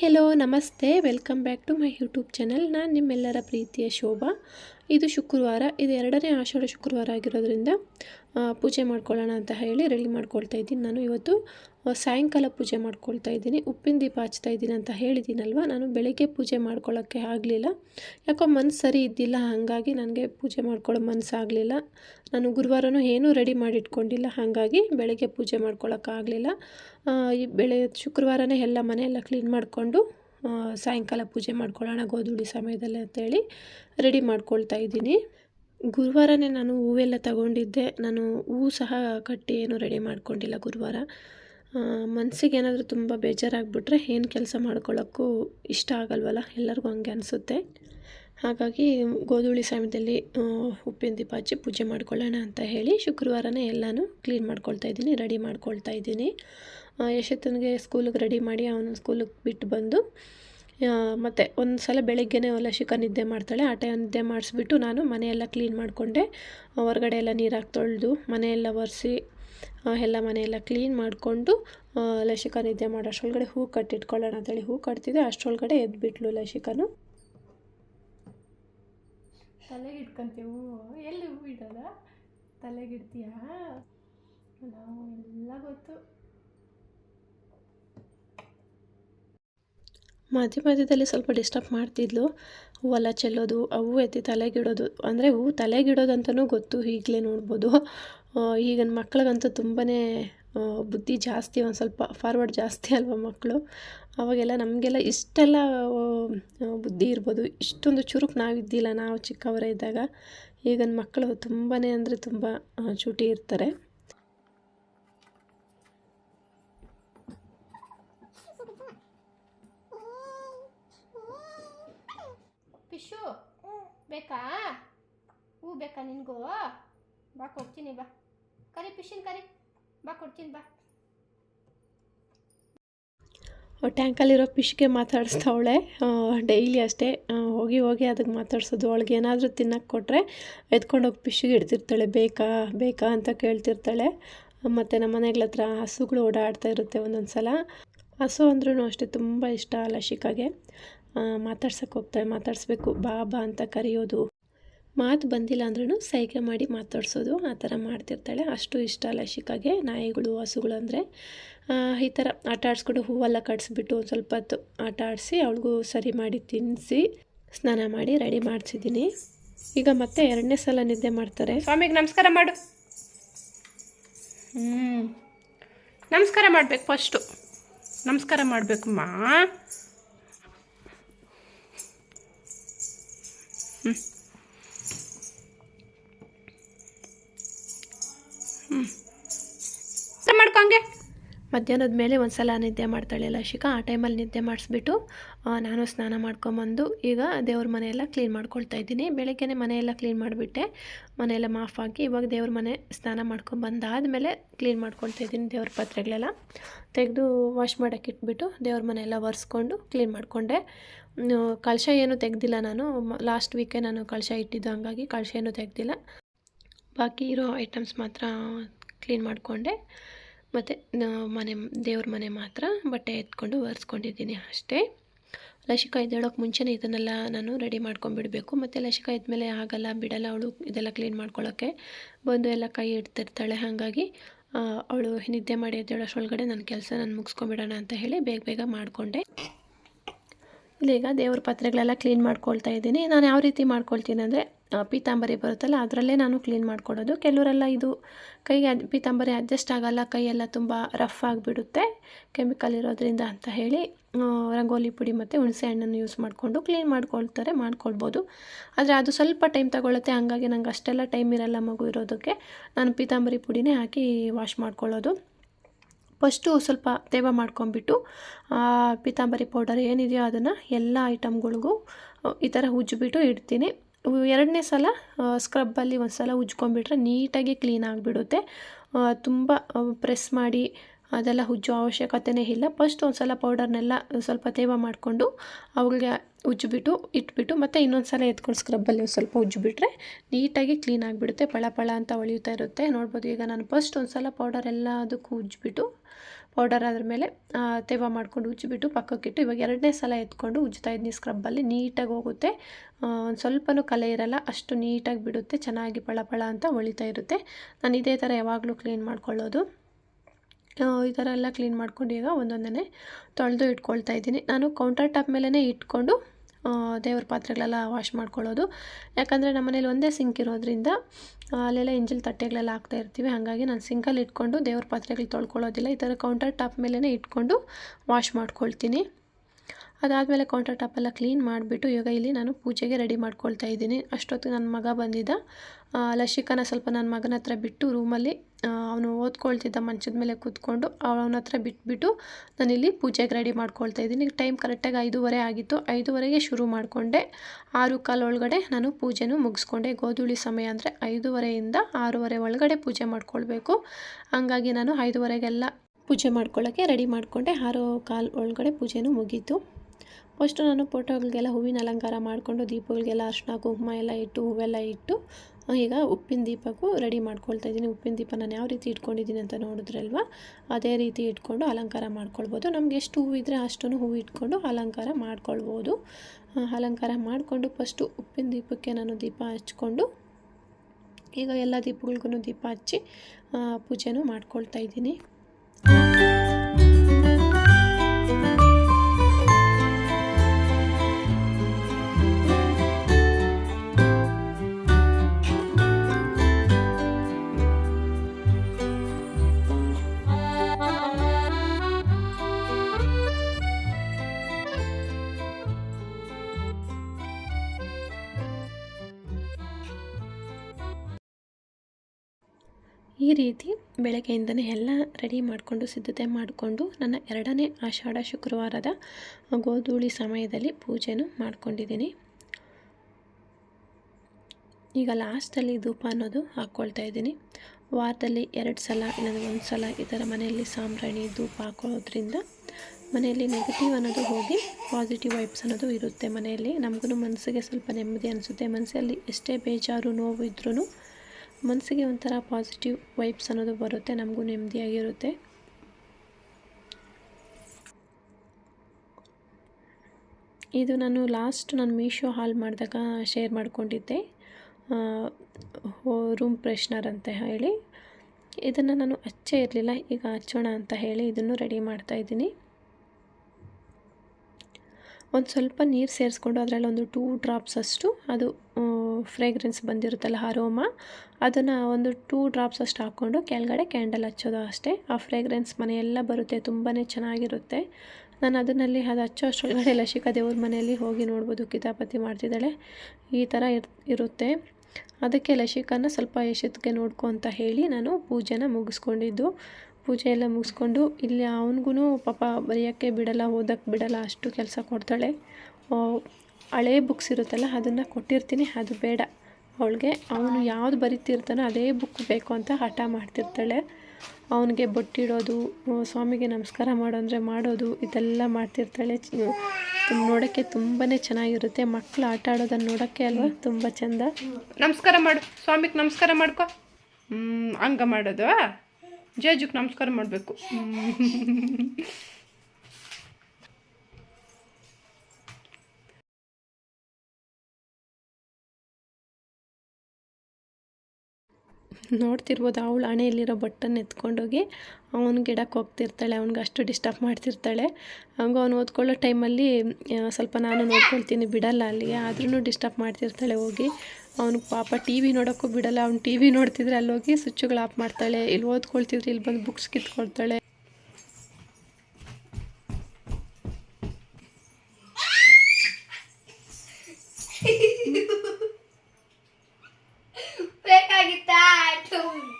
Hello ನಮಸ್ತೆ welcome back to my YouTube channel ನಾನು ನಿಮ್ಮೆಲ್ಲರ ಪ್ರೀತಿಯ ಶೋಭಾ. ಇದು ಶುಕ್ರವಾರ, ಇದು ಎರಡನೇ ಆಷಾಢ ಶುಕ್ರವಾರ ಆಗಿರೋದ್ರಿಂದ ಪೂಜೆ ಮಾಡ್ಕೊಳ್ಳೋಣ ಅಂತ ಹೇಳಿ ರೆಡಿ ಮಾಡ್ಕೊಳ್ತಾ ಇದ್ದೀನಿ. ನಾನು ಇವತ್ತು ಸಾಯಂಕಾಲ ಪೂಜೆ ಮಾಡ್ಕೊಳ್ತಾ ಇದ್ದೀನಿ. ಉಪ್ಪಿನ ದೀಪ ಹಚ್ತಾ ಇದ್ದೀನಿ ಅಂತ ಹೇಳಿದ್ದೀನಲ್ವ? ನಾನು ಬೆಳಗ್ಗೆ ಪೂಜೆ ಮಾಡ್ಕೊಳ್ಳೋಕ್ಕೆ ಆಗಲಿಲ್ಲ. ಯಾಕೋ ಮನಸ್ಸು ಸರಿ ಇದ್ದಿಲ್ಲ, ಹಾಗಾಗಿ ನನಗೆ ಪೂಜೆ ಮಾಡ್ಕೊಳ್ಳೋ ಮನಸ್ಸಾಗಲಿಲ್ಲ ನಾನು ಗುರುವಾರನೂ ಏನೂ ರೆಡಿ ಮಾಡಿಟ್ಕೊಂಡಿಲ್ಲ, ಹಾಗಾಗಿ ಬೆಳಗ್ಗೆ ಪೂಜೆ ಮಾಡ್ಕೊಳ್ಳೋಕ್ಕಾಗಲಿಲ್ಲ ಈ ಬೆಳೆ, ಶುಕ್ರವಾರನೇ ಎಲ್ಲ ಮನೆಯೆಲ್ಲ ಕ್ಲೀನ್ ಮಾಡಿಕೊಂಡು ಸಾಯಂಕಾಲ ಪೂಜೆ ಮಾಡ್ಕೊಳ್ಳೋಣ ಗೋಧೂಳಿ ಸಮಯದಲ್ಲಿ ಅಂತೇಳಿ ರೆಡಿ ಮಾಡ್ಕೊಳ್ತಾ ಇದ್ದೀನಿ. ಗುರುವಾರನೇ ನಾನು ಹೂವೆಲ್ಲ ತಗೊಂಡಿದ್ದೆ. ನಾನು ಹೂವು ಸಹ ಕಟ್ಟಿ ಏನು ರೆಡಿ ಮಾಡ್ಕೊಂಡಿಲ್ಲ ಗುರುವಾರ. ಮನಸ್ಸಿಗೆ ಏನಾದರೂ ತುಂಬ ಬೇಜಾರಾಗ್ಬಿಟ್ರೆ ಏನು ಕೆಲಸ ಮಾಡ್ಕೊಳ್ಳೋಕ್ಕೂ ಇಷ್ಟ ಆಗಲ್ವಲ್ಲ? ಎಲ್ಲರಿಗೂ ಹಂಗೆ ಅನಿಸುತ್ತೆ. ಹಾಗಾಗಿ ಗೋಧೂಳಿ ಸಮಯದಲ್ಲಿ ಉಪ್ಪಿನ ದೀಪ ಹಚ್ಚಿ ಪೂಜೆ ಮಾಡ್ಕೊಳ್ಳೋಣ ಅಂತ ಹೇಳಿ ಶುಕ್ರವಾರನೇ ಎಲ್ಲನೂ ಕ್ಲೀನ್ ಮಾಡ್ಕೊಳ್ತಾ ಇದ್ದೀನಿ, ರೆಡಿ ಮಾಡ್ಕೊಳ್ತಾ ಇದ್ದೀನಿ. ಆ, ಯಶತ್ತನಿಗೆ ಸ್ಕೂಲಿಗೆ ರೆಡಿ ಮಾಡಿ ಅವನು ಸ್ಕೂಲಿಗೆ ಬಿಟ್ಟು ಬಂದು ಮತ್ತು ಒಂದು ಸಲ ಬೆಳಗ್ಗೆನೇ ಲಶಿಕ ನಿದ್ದೆ ಮಾಡ್ತಾಳೆ. ಆ ಟೈಮ್ ನಿದ್ದೆ ಮಾಡಿಸ್ಬಿಟ್ಟು ನಾನು ಮನೆಯೆಲ್ಲ ಕ್ಲೀನ್ ಮಾಡಿಕೊಂಡೆ. ಹೊರಗಡೆ ಎಲ್ಲ ನೀರಾಗಿ ತೊಳೆದು ಮನೆಯೆಲ್ಲ ಒರೆಸಿ ಎಲ್ಲ ಮನೆಯೆಲ್ಲ ಕ್ಲೀನ್ ಮಾಡಿಕೊಂಡು ಲಶಿಕ ನಿದ್ದೆ ಮಾಡಿ ಅಷ್ಟೊಳಗಡೆ ಹೂ ಕಟ್ಟಿಟ್ಕೊಳ್ಳೋಣ ಅಂತೇಳಿ ಹೂ ಕಟ್ತಿದ್ದೆ. ಅಷ್ಟೊಳಗಡೆ ಎದ್ಬಿಟ್ಲು ಲಶಿಕನು ತಲೆಗೆ ಇಟ್ಕೊಂತೀವಿ ಎಲ್ಲಿ ಹೂ ಇಡೋದ? ತಲೆಗೆ ಇಡ್ತೀಯಾ? ನಾವು ಎಲ್ಲ ಗೊತ್ತು. ಮಧ್ಯ ಮಧ್ಯದಲ್ಲಿ ಸ್ವಲ್ಪ ಡಿಸ್ಟರ್ಬ್ ಮಾಡ್ತಿದ್ಲು. ಹೂವೆಲ್ಲ ಚೆಲ್ಲೋದು ಹೂವು ಎತ್ತಿ ತಲೆಗಿಡೋದು. ಅಂದರೆ ಹೂವು ತಲೆಗಿಡೋದಂತನೂ ಗೊತ್ತು, ಈಗಲೇ ನೋಡ್ಬೋದು. ಈಗಿನ ಮಕ್ಳಿಗಂತೂ ತುಂಬಾ ಬುದ್ಧಿ ಜಾಸ್ತಿ, ಒಂದು ಸ್ವಲ್ಪ ಫಾರ್ವರ್ಡ್ ಜಾಸ್ತಿ ಅಲ್ವಾ ಮಕ್ಕಳು ಅವಾಗೆಲ್ಲ ನಮಗೆಲ್ಲ ಇಷ್ಟೆಲ್ಲ ಬುದ್ಧಿ ಇರ್ಬೋದು. ಇಷ್ಟೊಂದು ಚುರುಕು ನಾವಿದ್ದಿಲ್ಲ ನಾವು ಚಿಕ್ಕವರೇ ಇದ್ದಾಗ. ಈಗಿನ ಮಕ್ಕಳು ತುಂಬಾ ಅಂದರೆ ತುಂಬ ಚೂಟಿ ಇರ್ತಾರೆ. ಪಿಶು ಬೇಕಾ? ಹೂ ಬೇಕಾ ನಿನಗೂ? ಬಾ ಕೊಡ್ತೀನಿ ಬಾ. ಕರಿ ಪಿಶಿನ್ ಕರಿ. ಬಾ ಕೊಡ್ತೀನಿ ಬಾ. ಟ್ಯಾಂಕಲ್ಲಿರೋ ಪಿಶ್ಗೆ ಮಾತಾಡಿಸ್ತಾವಳೆ. ಡೈಲಿ ಅಷ್ಟೇ. ಹೋಗಿ ಹೋಗಿ ಅದಕ್ಕೆ ಮಾತಾಡ್ಸೋದು. ಅವಳಿಗೆ ಏನಾದರೂ ತಿನ್ನಕ್ಕೆ ಕೊಟ್ಟರೆ ಎತ್ಕೊಂಡೋಗಿ ಪಿಶ್ಗೆ ಇಡ್ತಿರ್ತಾಳೆ. ಬೇಕಾ ಬೇಕಾ ಅಂತ ಕೇಳ್ತಿರ್ತಾಳೆ. ಮತ್ತು ನಮ್ಮ ಮನೆಗಳ ಹತ್ರ ಹಸುಗಳು ಓಡಾಡ್ತಾ ಇರುತ್ತೆ ಒಂದೊಂದು ಸಲ ಹಸು ಅಂದ್ರೂ ಅಷ್ಟೇ ತುಂಬ ಇಷ್ಟ ಲಶಿಕಾಗೆ ಮಾತಾಡ್ಸಕ್ಕೆ ಹೋಗ್ತಾಳೆ, ಮಾತಾಡಿಸ್ಬೇಕು, ಬಾ ಬಾ ಅಂತ ಕರೆಯೋದು. ಮಾತು ಬಂದಿಲ್ಲ ಅಂದ್ರೂ ಸೈಗೆ ಮಾಡಿ ಮಾತಾಡ್ಸೋದು, ಆ ಥರ ಮಾಡ್ತಿರ್ತಾಳೆ. ಅಷ್ಟು ಇಷ್ಟ ಲಶಿಕಾಗೆ ನಾಯಿಗಳು, ಹಸುಗಳು ಅಂದರೆ. ಈ ಥರ ಆಟ ಆಡಿಸ್ಕೊಂಡು ಹೂವೆಲ್ಲ ಕಟ್ಸಿಬಿಟ್ಟು ಒಂದು ಸ್ವಲ್ಪ ಹೊತ್ತು ಆಟ ಆಡಿಸಿ, ಅವಳಿಗೂ ಸರಿ ಮಾಡಿ ತಿನ್ನಿಸಿ ಸ್ನಾನ ಮಾಡಿ ರೆಡಿ ಮಾಡಿಸಿದ್ದೀನಿ. ಈಗ ಮತ್ತೆ ಎರಡನೇ ಸಲ ನಿದ್ದೆ ಮಾಡ್ತಾರೆ. ಸ್ವಾಮಿಗೆ ನಮಸ್ಕಾರ ಮಾಡು. ಹ್ಞೂ ನಮಸ್ಕಾರ ಮಾಡಬೇಕು ಫಸ್ಟು ನಮಸ್ಕಾರ ಮಾಡಬೇಕಮ್ಮ ಹ್ಞೂ ಮಾಡ್ಕೊಂಗೆ ಮಧ್ಯಾಹ್ನದ ಮೇಲೆ ಒಂದು ಸಲ ನಿದ್ದೆ ಮಾಡ್ತಾಳೆ ಲಶಿಕಾ ಆ ಟೈಮಲ್ಲಿ ನಿದ್ದೆ ಮಾಡಿಸ್ಬಿಟ್ಟು ನಾನು ಸ್ನಾನ ಮಾಡ್ಕೊಂಬಂದು ಈಗ ದೇವ್ರ ಮನೆಯೆಲ್ಲ ಕ್ಲೀನ್ ಮಾಡ್ಕೊಳ್ತಾ ಇದ್ದೀನಿ. ಬೆಳಗ್ಗೆ ಮನೆಯೆಲ್ಲ ಕ್ಲೀನ್ ಮಾಡಿಬಿಟ್ಟೆ. ಮನೆಯೆಲ್ಲ ಮಾಫ್ ಹಾಕಿ ಇವಾಗ ದೇವ್ರ ಮನೆ ಸ್ನಾನ ಮಾಡ್ಕೊಂಬಂದಾದಮೇಲೆ ಕ್ಲೀನ್ ಮಾಡ್ಕೊಳ್ತಾ ಇದ್ದೀನಿ ದೇವ್ರ ಪಾತ್ರೆಗಳೆಲ್ಲ. ತೆಗೆದು ವಾಶ್ ಮಾಡೋಕ್ಕೆ ಇಟ್ಬಿಟ್ಟು ದೇವ್ರ ಮನೆಯೆಲ್ಲ ಒರೆಸ್ಕೊಂಡು ಕ್ಲೀನ್ ಮಾಡಿಕೊಂಡೆ. ಕಳಶ ಏನು ತೆಗ್ದಿಲ್ಲ ನಾನು. ಲಾಸ್ಟ್ ವೀಕೆ ನಾನು ಕಳಶ ಇಟ್ಟಿದ್ದು, ಹಂಗಾಗಿ ಕಳಶ ಏನು ತೆಗ್ದಿಲ್ಲ. ಬಾಕಿ ಇರೋ ಐಟಮ್ಸ್ ಮಾತ್ರ ಕ್ಲೀನ್ ಮಾಡಿಕೊಂಡೆ. ಮತ್ತು ಮನೆ, ದೇವ್ರ ಮನೆ ಮಾತ್ರ ಬಟ್ಟೆ ಎತ್ಕೊಂಡು ಒರೆಸ್ಕೊಂಡಿದ್ದೀನಿ ಅಷ್ಟೇ. ಲಸಿಕಾ ಎದ್ದೇಳೋಕ್ಕೆ ಮುಂಚೆನೇ ಇದನ್ನೆಲ್ಲ ನಾನು ರೆಡಿ ಮಾಡ್ಕೊಂಡ್ಬಿಡಬೇಕು. ಮತ್ತು ಲಸಿಕಾ ಇದ್ಮೇಲೆ ಆಗಲ್ಲ, ಬಿಡಲ್ಲ ಅವಳು ಇದೆಲ್ಲ ಕ್ಲೀನ್ ಮಾಡ್ಕೊಳ್ಳೋಕ್ಕೆ ಬಂದು ಎಲ್ಲ ಕೈ ಇಡ್ತಿರ್ತಾಳೆ ಹಾಗಾಗಿ ಅವಳು ನಿದ್ದೆ ಮಾಡಿ ಎದ್ದೇಳೋಷ್ರೊಳಗಡೆ ನನ್ನ ಕೆಲಸ ನಾನು ಮುಗಿಸ್ಕೊಂಬಿಡೋಣ ಅಂತ ಹೇಳಿ ಬೇಗ ಬೇಗ ಮಾಡಿಕೊಂಡೆ. ಇಲ್ಲೀಗ ದೇವ್ರ ಪಾತ್ರೆಗಳೆಲ್ಲ ಕ್ಲೀನ್ ಮಾಡ್ಕೊಳ್ತಾ ಇದ್ದೀನಿ. ನಾನು ಯಾವ ರೀತಿ ಮಾಡ್ಕೊಳ್ತೀನಿ ಅಂದರೆ ಪೀತಾಂಬರಿ ಬರುತ್ತಲ್ಲ, ಅದರಲ್ಲೇ ನಾನು ಕ್ಲೀನ್ ಮಾಡ್ಕೊಡೋದು. ಕೆಲವರೆಲ್ಲ ಇದು ಕೈಗೆ ಪೀತಾಂಬರಿ ಅಡ್ಜಸ್ಟ್ ಆಗೋಲ್ಲ, ಕೈಯೆಲ್ಲ ತುಂಬ ರಫ್ ಆಗಿಬಿಡುತ್ತೆ ಕೆಮಿಕಲ್ ಇರೋದ್ರಿಂದ ಅಂತ ಹೇಳಿ ರಂಗೋಲಿ ಪುಡಿ ಮತ್ತು ಹುಣಸೆ ಹಣ್ಣನ್ನು ಯೂಸ್ ಮಾಡಿಕೊಂಡು ಕ್ಲೀನ್ ಮಾಡ್ಕೊಳ್ತಾರೆ, ಮಾಡ್ಕೊಳ್ಬೋದು. ಆದರೆ ಅದು ಸ್ವಲ್ಪ ಟೈಮ್ ತಗೊಳ್ಳುತ್ತೆ ಹಂಗಾಗಿ ನಂಗೆ ಅಷ್ಟೆಲ್ಲ ಟೈಮ್ ಇರಲ್ಲ ಮಗು ಇರೋದಕ್ಕೆ. ನಾನು ಪೀತಾಂಬರಿ ಪುಡಿನೇ ಹಾಕಿ ವಾಶ್ ಮಾಡ್ಕೊಳ್ಳೋದು. ಫಸ್ಟು ಸ್ವಲ್ಪ ತೇವ ಮಾಡ್ಕೊಂಬಿಟ್ಟು ಪೀತಾಂಬರಿ ಪೌಡರ್ ಏನಿದೆಯೋ ಅದನ್ನು ಎಲ್ಲ ಐಟಮ್ಗಳಿಗೂ ಈ ಥರ ಉಜ್ಜಿಬಿಟ್ಟು ಇಡ್ತೀನಿ. ಎರಡನೇ ಸಲ ಸ್ಕ್ರಬ್ಬಲ್ಲಿ ಒಂದು ಸಲ ಉಜ್ಕೊಂಡ್ಬಿಟ್ರೆ ನೀಟಾಗಿ ಕ್ಲೀನ್ ಆಗಿಬಿಡುತ್ತೆ. ತುಂಬ ಪ್ರೆಸ್ ಮಾಡಿ ಅದೆಲ್ಲ ಉಜ್ಜೋ ಅವಶ್ಯಕತೆಯೇ ಇಲ್ಲ. ಫಸ್ಟ್ ಒಂದು ಸಲ ಪೌಡರ್ನೆಲ್ಲ ಸ್ವಲ್ಪ ತೇವ ಮಾಡಿಕೊಂಡು ಅವುಗಳಿಗೆ ಉಜ್ಜಿಬಿಟ್ಟು, ಇಟ್ಬಿಟ್ಟು ಮತ್ತು ಇನ್ನೊಂದು ಸಲ ಎತ್ಕೊಂಡು ಸ್ಕ್ರಬ್ಬಲ್ಲಿ ಸ್ವಲ್ಪ ಉಜ್ಜಿಬಿಟ್ರೆ ನೀಟಾಗಿ ಕ್ಲೀನ್ ಆಗಿಬಿಡುತ್ತೆ, ಪಳ ಪಳ ಅಂತ ಹೊಳೆಯುತ್ತಾ ಇರುತ್ತೆ. ನೋಡ್ಬೋದು ಈಗ ನಾನು ಫಸ್ಟ್ ಒಂದು ಸಲ ಪೌಡರ್ ಎಲ್ಲದಕ್ಕೂ ಉಜ್ಜಿಬಿಟ್ಟು ಪೌಡರ್ ಅದ್ರ ಮೇಲೆ ತೇವ ಮಾಡಿಕೊಂಡು ಉಜ್ಜಿಬಿಟ್ಟು ಪಕ್ಕಕ್ಕಿಟ್ಟು ಇವಾಗ ಎರಡನೇ ಸಲ ಎತ್ಕೊಂಡು ಉಜ್ತಾ ಇದ್ದೀನಿ ಸ್ಕ್ರಬ್ಬಲ್ಲಿ ನೀಟಾಗಿ ಹೋಗುತ್ತೆ. ಒಂದು ಸ್ವಲ್ಪನೂ ಕಲೆ ಇರಲ್ಲ, ಅಷ್ಟು ನೀಟಾಗಿ ಬಿಡುತ್ತೆ, ಚೆನ್ನಾಗಿ ಪಳ ಪಳ ಅಂತ ಹೊಳಿತಾ ಇರುತ್ತೆ. ನಾನು ಇದೇ ಥರ ಯಾವಾಗಲೂ ಕ್ಲೀನ್ ಮಾಡ್ಕೊಳ್ಳೋದು. ಈ ಥರ ಎಲ್ಲ ಕ್ಲೀನ್ ಮಾಡ್ಕೊಂಡು ಈಗ ಒಂದೊಂದೇ ತೊಳೆದು ಇಟ್ಕೊಳ್ತಾ ಇದ್ದೀನಿ. ನಾನು ಕೌಂಟರ್ ಟಾಪ್ ಮೇಲೇ ಇಟ್ಕೊಂಡು ದೇವ್ರ ಪಾತ್ರೆಗಳೆಲ್ಲ ವಾಶ್ ಮಾಡ್ಕೊಳ್ಳೋದು. ಯಾಕಂದರೆ ನಮ್ಮ ಮನೇಲಿ ಒಂದೇ ಸಿಂಕ್ ಇರೋದ್ರಿಂದ, ಅಲ್ಲೆಲ್ಲ ಇಂಜಿಲ್ ತಟ್ಟೆಗಳೆಲ್ಲ ಹಾಕ್ತಾ ಇರ್ತೀವಿ. ಹಾಗಾಗಿ ನಾನು ಸಿಂಕಲ್ಲಿ ಇಟ್ಕೊಂಡು ದೇವ್ರ ಪಾತ್ರೆಗಳು ತೊಳ್ಕೊಳ್ಳೋದಿಲ್ಲ. ಈ ಥರ ಕೌಂಟರ್ ಟಾಪ್ ಮೇಲೇ ಇಟ್ಕೊಂಡು ವಾಶ್ ಮಾಡ್ಕೊಳ್ತೀನಿ. ಅದಾದಮೇಲೆ ಕೌಂಟರ್ ಎಲ್ಲ ಕ್ಲೀನ್ ಮಾಡಿಬಿಟ್ಟು ಇವಾಗ ಇಲ್ಲಿ ನಾನು ಪೂಜೆಗೆ ರೆಡಿ ಮಾಡ್ಕೊಳ್ತಾ ಇದ್ದೀನಿ. ಅಷ್ಟೊತ್ತಿಗೆ ನನ್ನ ಮಗ ಬಂದಿದ್ದ. ಲಶಿಕನ ಸ್ವಲ್ಪ ನನ್ನ ಮಗನ ಹತ್ರ ಬಿಟ್ಟು ರೂಮಲ್ಲಿ ಅವನು ಓದ್ಕೊಳ್ತಿದ್ದ ಮಂಚದ ಮೇಲೆ ಕೂತ್ಕೊಂಡು ಅವನ ಹತ್ರ ಬಿಟ್ಬಿಟ್ಟು ನಾನಿಲ್ಲಿ ಪೂಜೆಗೆ ರೆಡಿ ಮಾಡ್ಕೊಳ್ತಾ ಇದ್ದೀನಿ. ಟೈಮ್ ಕರೆಕ್ಟಾಗಿ ಐದೂವರೆ ಆಗಿತ್ತು. ಐದೂವರೆಗೆ ಶುರು ಮಾಡಿಕೊಂಡೆ. ಆರು ಕಾಲು ಒಳಗಡೆ ನಾನು ಪೂಜೆನೂ ಮುಗಿಸ್ಕೊಂಡೆ. ಗೋಧೂಳಿ ಸಮಯ ಅಂದರೆ ಐದೂವರೆಯಿಂದ ಆರೂವರೆ ಒಳಗಡೆ ಪೂಜೆ ಮಾಡ್ಕೊಳ್ಬೇಕು. ಹಂಗಾಗಿ ನಾನು ಐದೂವರೆಗೆಲ್ಲ ಪೂಜೆ ಮಾಡ್ಕೊಳ್ಳೋಕ್ಕೆ ರೆಡಿ ಮಾಡಿಕೊಂಡೆ. ಆರು ಕಾಲು ಒಳಗಡೆ ಪೂಜೆನೂ ಮುಗೀತು. ಫಸ್ಟು ನಾನು ಫೋಟೋಗಳಿಗೆಲ್ಲ ಹೂವಿನ ಅಲಂಕಾರ ಮಾಡಿಕೊಂಡು ದೀಪಗಳಿಗೆಲ್ಲ ಅರ್ಶಿನ ಕುಂಕುಮ ಎಲ್ಲ ಇಟ್ಟು, ಹೂವೆಲ್ಲ ಇಟ್ಟು ಈಗ ಉಪ್ಪಿನ ದೀಪಕ್ಕೂ ರೆಡಿ ಮಾಡ್ಕೊಳ್ತಾ ಇದ್ದೀನಿ. ಉಪ್ಪಿನ ದೀಪ ನಾನು ಯಾವ ರೀತಿ ಇಟ್ಕೊಂಡಿದ್ದೀನಿ ಅಂತ ನೋಡಿದ್ರಲ್ವ, ಅದೇ ರೀತಿ ಇಟ್ಕೊಂಡು ಅಲಂಕಾರ ಮಾಡ್ಕೊಳ್ಬೋದು. ನಮ್ಗೆ ಎಷ್ಟು ಹೂವು ಇದ್ದರೆ ಅಷ್ಟೂ ಹೂವು ಇಟ್ಕೊಂಡು ಅಲಂಕಾರ ಮಾಡ್ಕೊಳ್ಬೋದು. ಅಲಂಕಾರ ಮಾಡಿಕೊಂಡು ಫಸ್ಟು ಉಪ್ಪಿನ ದೀಪಕ್ಕೆ ನಾನು ದೀಪ ಹಚ್ಕೊಂಡು, ಈಗ ಎಲ್ಲ ದೀಪಗಳಿಗೂ ದೀಪ ಹಚ್ಚಿ ಪೂಜೆನೂ ಮಾಡ್ಕೊಳ್ತಾ ಇದ್ದೀನಿ. ಈ ರೀತಿ ಬೆಳಗ್ಗೆಯಿಂದನೇ ಎಲ್ಲ ರೆಡಿ ಮಾಡಿಕೊಂಡು, ಸಿದ್ಧತೆ ಮಾಡಿಕೊಂಡು ನನ್ನ ಎರಡನೇ ಆಷಾಢ ಶುಕ್ರವಾರದ ಗೋಧೂಳಿ ಸಮಯದಲ್ಲಿ ಪೂಜೆನೂ ಮಾಡ್ಕೊಂಡಿದ್ದೀನಿ. ಈಗ ಲಾಸ್ಟಲ್ಲಿ ಧೂಪ ಅನ್ನೋದು ಹಾಕ್ಕೊಳ್ತಾ ಇದ್ದೀನಿ. ವಾರದಲ್ಲಿ ಎರಡು ಸಲ, ಇಲ್ಲಾಂದರೆ ಒಂದು ಸಲ ಈ ಥರ ಮನೆಯಲ್ಲಿ ಸಾಂಬ್ರಾಣಿ ಧೂಪ ಹಾಕೊಳ್ಳೋದ್ರಿಂದ ಮನೆಯಲ್ಲಿ ನೆಗೆಟಿವ್ ಅನ್ನೋದು ಹೋಗಿ ಪಾಸಿಟಿವ್ ವೈಬ್ಸ್ ಅನ್ನೋದು ಇರುತ್ತೆ ಮನೆಯಲ್ಲಿ. ನಮಗೂ ಮನಸ್ಸಿಗೆ ಸ್ವಲ್ಪ ನೆಮ್ಮದಿ ಅನಿಸುತ್ತೆ. ಮನಸ್ಸಲ್ಲಿ ಎಷ್ಟೇ ಬೇಜಾರು ನೋವು ಇದ್ರೂ ಮನಸ್ಸಿಗೆ ಒಂಥರ ಪಾಸಿಟಿವ್ ವೈಬ್ಸ್ ಅನ್ನೋದು ಬರುತ್ತೆ, ನಮಗೂ ನೆಮ್ಮದಿಯಾಗಿರುತ್ತೆ. ಇದು ನಾನು ಲಾಸ್ಟ್ ನಾನು ಮೀಶೋ ಹಾಲ್ ಮಾಡಿದಾಗ ಶೇರ್ ಮಾಡಿಕೊಂಡಿದ್ದೆ. ರೂಮ್ ಫ್ರೆಶ್ನರ್ ಅಂತ ಹೇಳಿ. ಇದನ್ನು ನಾನು ಹಚ್ಚೇ ಇರಲಿಲ್ಲ, ಈಗ ಹಚ್ಚೋಣ ಅಂತ ಹೇಳಿ ಇದನ್ನು ರೆಡಿ ಮಾಡ್ತಾ ಇದ್ದೀನಿ. ಒಂದು ಸ್ವಲ್ಪ ನೀರು ಸೇರಿಸ್ಕೊಂಡು ಅದರಲ್ಲಿ ಒಂದು ಟೂ ಡ್ರಾಪ್ಸ್ ಅಷ್ಟು ಅದು ಫ್ರೇಗ್ರೆನ್ಸ್ ಬಂದಿರುತ್ತಲ್ಲ ಅರೋಮ ಅದನ್ನು ಒಂದು ಟೂ ಡ್ರಾಪ್ಸ್ ಅಷ್ಟು ಹಾಕ್ಕೊಂಡು ಕೆಳಗಡೆ ಕ್ಯಾಂಡಲ್ ಹಚ್ಚೋದು ಅಷ್ಟೇ. ಆ ಫ್ರೇಗ್ರೆನ್ಸ್ ಮನೆಯೆಲ್ಲ ಬರುತ್ತೆ ತುಂಬಾ ಚೆನ್ನಾಗಿರುತ್ತೆ. ನಾನು ಅದನ್ನಲ್ಲಿ ಅದು ಹಚ್ಚೋ ಅಷ್ಟೊಳಗಡೆ ಲಶಿಕಾ ದೇವ್ರ ಮನೆಯಲ್ಲಿ ಹೋಗಿ ನೋಡ್ಬೋದು, ಕಿತಾಪತಿ ಮಾಡ್ತಿದ್ದಾಳೆ. ಈ ಥರ ಇರ್, ಇರುತ್ತೆ. ಅದಕ್ಕೆ ಲಶಿಕಾನ ಸ್ವಲ್ಪ ಯಶತ್ಗೆ ನೋಡ್ಕೊ ಅಂತ ಹೇಳಿ ನಾನು ಪೂಜೆನ ಮುಗಿಸ್ಕೊಂಡಿದ್ದು. ಪೂಜೆ ಎಲ್ಲ ಮುಗಿಸ್ಕೊಂಡು ಇಲ್ಲಿ ಅವನಿಗೂ ಪಾಪ ಬರೆಯೋಕ್ಕೆ ಬಿಡಲ್ಲ, ಓದೋಕ್ಕೆ ಬಿಡಲ್ಲ, ಅಷ್ಟು ಕೆಲಸ ಕೊಡ್ತಾಳೆ. ಹಳೇ ಬುಕ್ಸ್ ಇರುತ್ತಲ್ಲ, ಅದನ್ನು ಕೊಟ್ಟಿರ್ತೀನಿ. ಅದು ಬೇಡ. ಅವಳಿಗೆ ಅವನು ಯಾವ್ದು ಬರಿತಿರ್ತಾನೋ ಅದೇ ಬುಕ್ ಬೇಕು ಅಂತ ಹಠ ಮಾಡ್ತಿರ್ತಾಳೆ. ಅವನಿಗೆ ಬೊಟ್ಟಿಡೋದು, ಸ್ವಾಮಿಗೆ ನಮಸ್ಕಾರ ಮಾಡು ಅಂದರೆ ಮಾಡೋದು, ಇದೆಲ್ಲ ಮಾಡ್ತಿರ್ತಾಳೆ. ನೋಡೋಕ್ಕೆ ತುಂಬಾ ಚೆನ್ನಾಗಿರುತ್ತೆ. ಮಕ್ಕಳು ಆಟ ಆಡೋದನ್ನು ನೋಡೋಕ್ಕೆ ಅಲ್ವಾ ತುಂಬ ಚೆಂದ. ನಮಸ್ಕಾರ ಮಾಡು. ಸ್ವಾಮಿಗೆ ನಮಸ್ಕಾರ ಮಾಡ್ಕೊ. ಹಂಗ ಮಾಡೋದು ಜೇಜುಗೆ ನಮಸ್ಕಾರ ಮಾಡಬೇಕು. ನೋಡ್ತಿರ್ಬೋದು, ಅವಳು ಹಣೆಯಲ್ಲಿರೋ ಬಟ್ಟನ್ನು ಎತ್ಕೊಂಡೋಗಿ ಅವನು ಗಿಡಕ್ಕೆ ಹೋಗ್ತಿರ್ತಾಳೆ, ಅವ್ನಿಗೆ ಅಷ್ಟು ಡಿಸ್ಟರ್ಬ್ ಮಾಡ್ತಿರ್ತಾಳೆ. ಹಂಗೆ ಅವ್ನು ಓದ್ಕೊಳ್ಳೋ ಟೈಮಲ್ಲಿ ಸ್ವಲ್ಪ ನಾನು ನೋಡ್ಕೊಳ್ತೀನಿ, ಬಿಡಲ್ಲ ಅಲ್ಲಿಗೆ. ಆದ್ರೂ ಡಿಸ್ಟರ್ಬ್ ಮಾಡ್ತಿರ್ತಾಳೆ ಹೋಗಿ. ಅವ್ನಿಗೆ ಪಾಪ ಟಿ ವಿ ನೋಡೋಕ್ಕೂ ಬಿಡಲ್ಲ, ಅವ್ನು ಟಿ ವಿ ನೋಡ್ತಿದ್ರೆ ಅಲ್ಲಿ ಹೋಗಿ ಸ್ವಿಚ್ಚುಗಳು ಆಫ್ ಮಾಡ್ತಾಳೆ. ಇಲ್ಲಿ ಓದ್ಕೊಳ್ತಿದ್ರೆ ಇಲ್ಲಿ ಬಂದು ಬುಕ್ಸ್ ಕಿತ್ಕೊಳ್ತಾಳೆ. eu